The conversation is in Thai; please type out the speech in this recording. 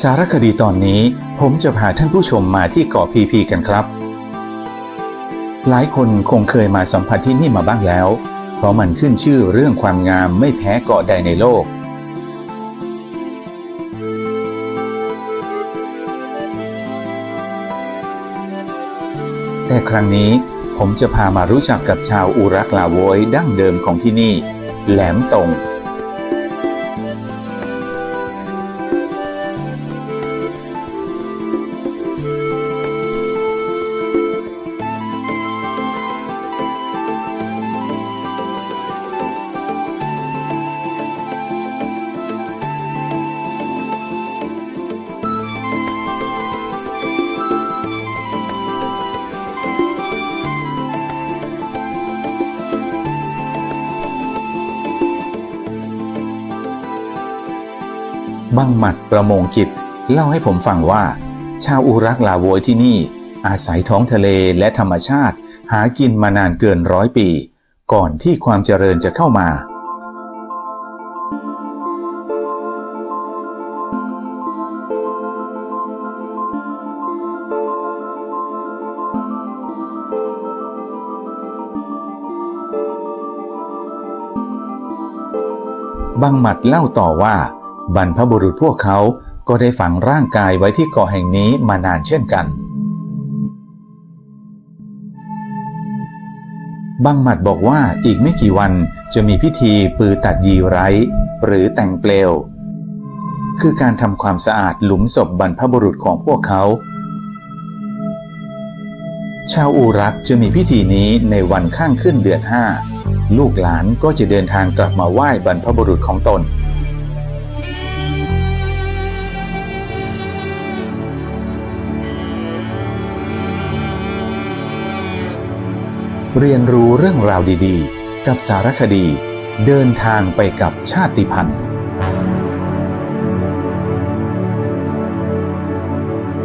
สารคดีตอนนี้ผมจะพาท่านผู้ชมมาที่เกาะพีพีกันครับ หลายคนคงเคยมาสัมผัสที่นี่มาบ้างแล้ว เพราะมันขึ้นชื่อเรื่องความงามไม่แพ้เกาะใดในโลก แต่ครั้งนี้ผมจะพามารู้จักกับชาวอุรักลาโวยดั้งเดิมของที่นี่ แหลมตรง บังหมัดประมงกิจ เล่าให้ผมฟังว่า ชาวอุรักลาโวยที่นี่ อาศัยท้องทะเลและธรรมชาติ หากินมานานเกินร้อยปี ก่อนที่ความเจริญจะเข้ามาบังหมัดเล่าต่อว่า บรรพบุรุษพวกเขาก็ได้ฝังร่างกายไว้ที่เกาะแห่งนี้มานานเช่นกัน บังหมัดบอกว่าอีกไม่กี่วันจะมีพิธีปือตัดยีไร้ หรือแต่งเปลว คือการทำความสะอาดหลุมศพบรรพบุรุษของพวกเขา ชาวอูรักจะมีพิธีนี้ในวันข้างขึ้นเดือนห้าลูกหลานก็จะเดินทางกลับมาไหว้บรรพบุรุษของตน เรียนรู้เรื่องราวดีๆ กับสารคดี เดินทางไปกับชาติพันธุ์